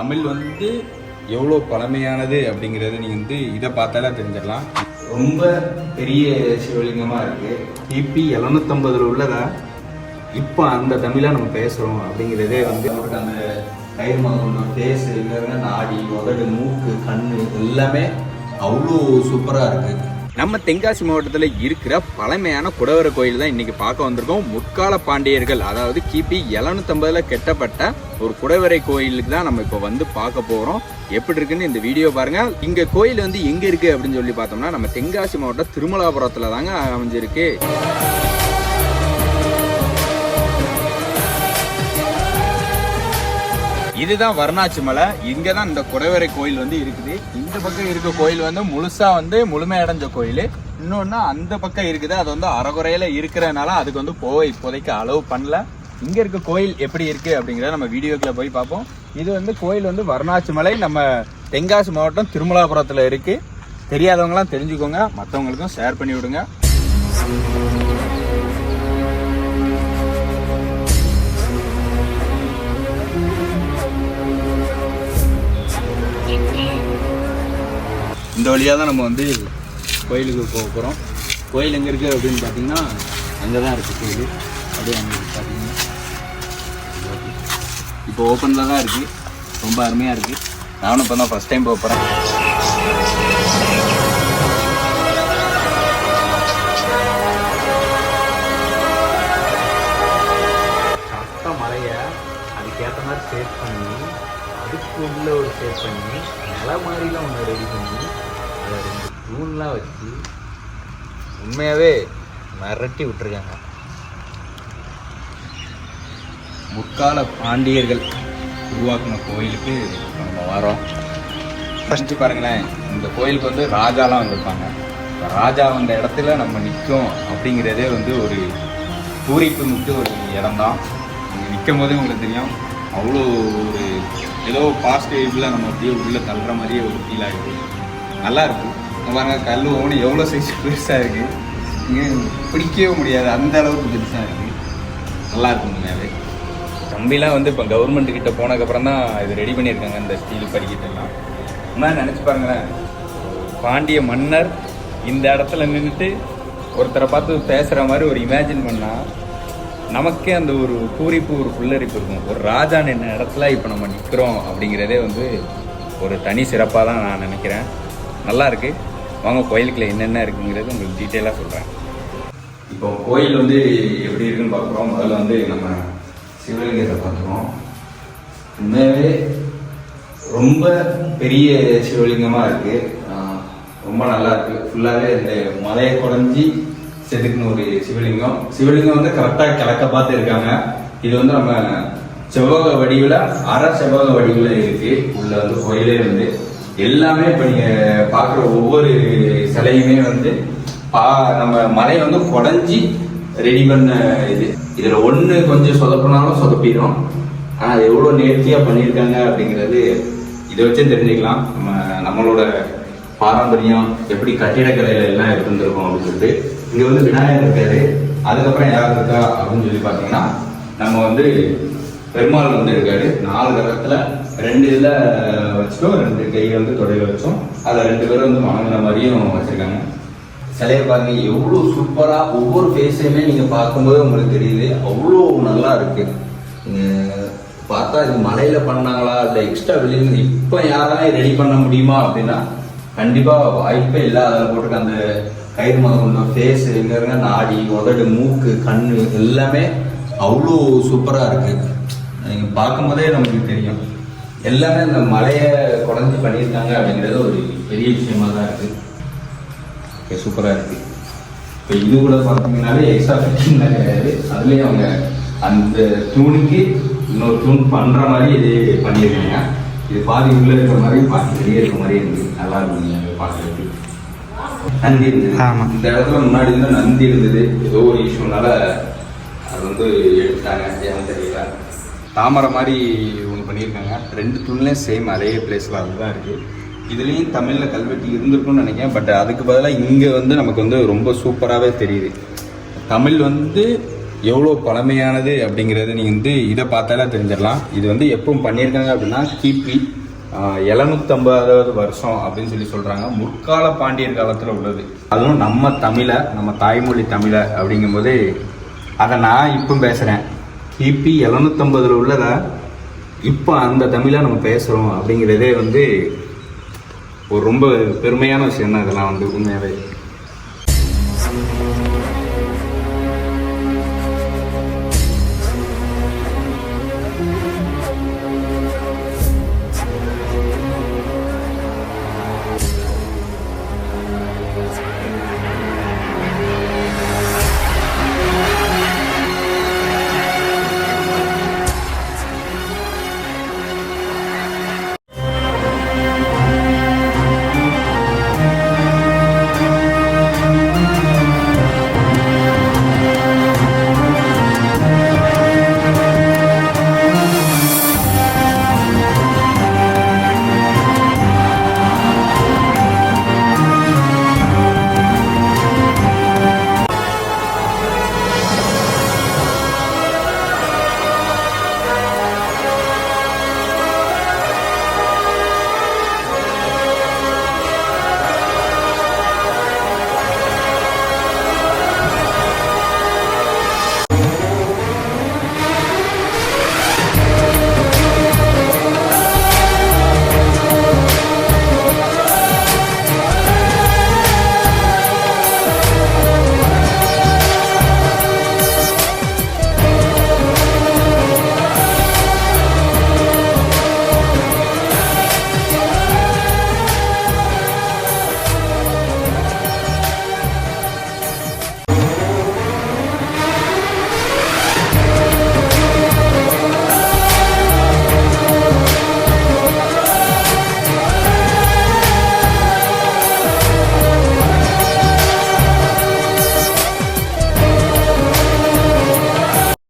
தமிழ் வந்து எவ்வளோ பழமையானது அப்படிங்கிறது நீங்கள் வந்து இதை பார்த்தாலே தெரிஞ்சிடலாம். ரொம்ப பெரிய சிவலிங்கமாக இருக்குது கிபி எழுநூத்தம்பதுல உள்ளதா இப்போ அந்த தமிழை நம்ம பேசுகிறோம் அப்படிங்கிறதே வந்து அவருக்கு அந்த கயிறு மகன் ஃபேஸ் நாடி உதடு மூக்கு கண் எல்லாமே அவ்வளோ சூப்பராக இருக்குது நம்ம தென்காசி மாவட்டத்தில் இருக்கிற பழமையான குடவர கோயில் தான் இன்னைக்கு பார்க்க வந்திருக்கோம். முற்கால பாண்டியர்கள் அதாவது கிபி எழுநூத்தம்பதுல கெட்டப்பட்ட ஒரு குடவரை கோயிலுக்கு தான் நம்ம இப்போ வந்து பார்க்க போகிறோம் எப்படி இருக்குன்னு இந்த வீடியோ பாருங்க. இங்க கோயில் வந்து எங்க இருக்கு அப்படின்னு சொல்லி பார்த்தோம்னா நம்ம தென்காசி மாவட்டம் திருமலாபுரத்துல தாங்க அமைஞ்சிருக்கு. இதுதான் வர்ணாச்சி மலை. இங்கே தான் இந்த குடைவரை கோயில் வந்து இருக்குது. இந்த பக்கம் இருக்க கோயில் வந்து முழுசாக வந்து முழுமையடைஞ்ச கோயில். இன்னொன்று அந்த பக்கம் இருக்குது. அது வந்து அறகுறையில் இருக்கிறனால அதுக்கு வந்து போக இப்போதைக்கு அளவு பண்ணல. இங்கே இருக்க கோயில் எப்படி இருக்குது அப்படிங்கிறத நம்ம வீடியோக்கில் போய் பார்ப்போம். இது வந்து கோயில் வந்து வர்ணாச்சி மலை. நம்ம தென்காசி மாவட்டம் திருமலாபுரத்தில் இருக்குது தெரியாதவங்களாம் தெரிஞ்சுக்கோங்க. மற்றவங்களுக்கும் ஷேர் பண்ணி விடுங்க. இந்த வழியாக தான் நம்ம வந்து கோயிலுக்கு போக போகிறோம் கோயில் எங்கே இருக்குது அப்படின்னு பார்த்தீங்கன்னா அங்கே தான் இருக்குது கோயில். அப்படியே அங்கே பார்த்தீங்கன்னா. இப்போ ஓப்பனில் தான் இருக்குது ரொம்ப அருமையாக இருக்குது நானும் இப்போ தான் ஃபஸ்ட் டைம் போக போகிறேன் ரெடி பண்ணி அதை ரெண்டு தூண்லாம் வச்சு உண்மையாகவே மிரட்டி விட்டுருக்காங்க. முற்கால பாண்டியர்கள் உருவாக்கின கோயிலுக்கு நம்ம வரோம் ஃபஸ்ட்டு பாருங்களேன் இந்த கோயிலுக்கு வந்து ராஜாலாம் வந்திருப்பாங்க. இப்ப ராஜா வந்த இடத்துல நம்ம நிற்கும் அப்படிங்கிறதே வந்து ஒரு பூரிப்பு மிக்க ஒரு இடம் தான் இங்கே நிற்கும் போதே உங்களுக்கு தெரியும் அவ்வளோ ஒரு ஏதோ பாசிட்டிவ்ல நம்ம அப்படியே உள்ளே தள்ளுற மாதிரியே ஒரு ஃபீல் ஆகிடுது நல்லா இருக்கும் பாருங்க கல் ஒவ்வொன்று எவ்வளோ சைஸ் பெருசாக இருக்கு. இங்கே பிடிக்கவே முடியாது. அந்த அளவுக்கு பெருசாக இருக்கு. நல்லா இருக்கும் உண்மையாவே கம்பிலாம் வந்து இப்போ கவர்மெண்ட் கிட்ட போனதுக்கப்புறம் தான் இது ரெடி பண்ணியிருக்காங்க இந்த ஸ்டீல் படிக்கிட்டெல்லாம் இன்னும் நினச்சி பாருங்களேன். பாண்டிய மன்னர் இந்த இடத்துல நின்றுட்டு ஒருத்தரை பார்த்து பேசுகிற மாதிரி ஒரு இமேஜின் பண்ணால் நமக்கே அந்த ஒரு பூரிப்பு ஒரு புல்லரிப்பு இருக்கும். ஒரு ராஜா நின்ன இடத்துல இப்போ நம்ம நிற்கிறோம் அப்படிங்கிறதே வந்து ஒரு தனி சிறப்பாக தான் நான் நினைக்கிறேன். நல்லா இருக்கு. வாங்க கோயிலுக்குள்ள என்னென்ன இருக்குங்கிறது உங்களுக்கு டீட்டெயிலாக சொல்கிறேன் இப்போ கோயில் வந்து எப்படி இருக்குன்னு பார்க்குறோம். முதல்ல வந்து நம்ம சிவலிங்கத்தை பார்த்துருவோம். உண்மையாகவே ரொம்ப பெரிய சிவலிங்கமாக இருக்குது ரொம்ப நல்லா இருக்குது ஃபுல்லாகவே இந்த மலையை குறைஞ்சி செதுக்குன்னு ஒரு சிவலிங்கம். சிவலிங்கம் வந்து கரெக்டாக கிழக்க பார்த்து இருக்காங்க. இது வந்து நம்ம செவ்வக வடிவில் அரை செவ்வக வடிவில் இருக்கு. உள்ள வந்து கோயிலே வந்து. எல்லாமே இப்போ நீங்கள் பார்க்குற ஒவ்வொரு சிலையுமே வந்து பா நம்ம மலையை வந்து குடஞ்சி ரெடி பண்ண இது. இதில் ஒன்று கொஞ்சம் சொதப்பினாலும் சொதப்பிடும். ஆனால் அது எவ்வளோ நேர்த்தியாக பண்ணியிருக்காங்க அப்படிங்கிறது இதை வச்சே தெரிஞ்சுக்கலாம். நம்ம நம்மளோட பாரம்பரியம் எப்படி கட்டிடக்கலையில எல்லாம் இருந்திருக்கும் அப்படின்னு சொல்லிட்டு இங்க வந்து விநாயகர் இருக்காரு அதுக்கப்புறம் யார் இருக்கா அப்படின்னு சொல்லி பார்த்தீங்கன்னா நம்ம வந்து பெருமாள் வந்து இருக்காரு. நாலு கரத்துல ரெண்டு இதில் வச்சுட்டோம் ரெண்டு கையை வந்து தொடையில வச்சோம். அதுல ரெண்டு பேரும் வந்து வணங்குற மாதிரியும் வச்சிருக்காங்க. சிலையை பாருங்க எவ்வளோ சூப்பரா ஒவ்வொரு ஃபேஸையுமே நீங்க பார்க்கும்போது உங்களுக்கு தெரியுது. அவ்வளோ நல்லா இருக்கு. பார்த்தா இது மலையில பண்ணாங்களா? இல்லை எக்ஸ்ட்ரா வெளியே இப்போ யாராலையும் ரெடி பண்ண முடியுமா அப்படின்னா கண்டிப்பா வாய்ப்பே இல்லை அதில் போட்டிருக்க அந்த கயிறு மதம் ஃபேஸ் எங்க நாடி உதடு மூக்கு கண் எல்லாமே அவ்வளோ சூப்பரா இருக்கு. நீங்க பார்க்கும்போதே நமக்கு தெரியும். எல்லாமே இந்த மலையை குறைஞ்சி பண்ணியிருக்காங்க அப்படிங்கிறது ஒரு பெரிய விஷயமா தான் இருக்கு. ஓகே சூப்பராக இருக்கு. இப்போ இது கூட பார்த்தீங்கன்னாலே எக்ஸ்ட்ரா ஃபிட்டிங் கிடையாது. அதுலேயும் அவங்க அந்த தூணுக்கு இன்னொரு தூண் பண்ணுற மாதிரி இது பண்ணியிருக்காங்க. இது பாதி உள்ள இருக்கிற மாதிரி பாதி வெளியே இருக்கிற மாதிரி இருக்கு நல்லா இருந்தது பார்க்கறதுக்கு. நந்தி இருந்தது ஆமா. இந்த இடத்துல முன்னாடி இருந்து நந்தி இருந்தது. ஏதோ ஒரு இஷ்யூனால அது வந்து எடுத்தாங்க ஏன்னு தெரியல. தாமரை மாதிரி ஒன்று பண்ணியிருக்காங்க. ரெண்டு தூண்லேயும் சேம் அதே பிளேஸில் அதுதான் இருக்குது இதுலேயும் தமிழில் கல்வெட்டு இருந்திருக்கும்னு நினைக்கிறேன். பட் அதுக்கு பதிலாக இங்கே வந்து நமக்கு வந்து ரொம்ப சூப்பராகவே தெரியுது. தமிழ் வந்து எவ்வளோ பழமையானது அப்படிங்கிறது நீங்கள் வந்து இதை பார்த்தாலே தெரிஞ்சிடலாம். இது வந்து எப்பவும் பண்ணியிருக்காங்க அப்படின்னா கிபி எழுநூத்தம்பதாவது வருஷம் அப்படின்னு சொல்லி சொல்கிறாங்க முற்கால பாண்டியர் காலத்தில் உள்ளது. அதுவும் நம்ம தமிழை நம்ம தாய்மொழி தமிழை அப்படிங்கும்போது அதை நான் இப்போ பேசுகிறேன் கிபி எழுநூத்தம்பதில் உள்ளதை இப்போ அந்த தமிழை நம்ம பேசுகிறோம் அப்படிங்கிறதே வந்து ஒரு ரொம்ப பெருமையான விஷயம் தான் இதெல்லாம் வந்து உண்மையாகவே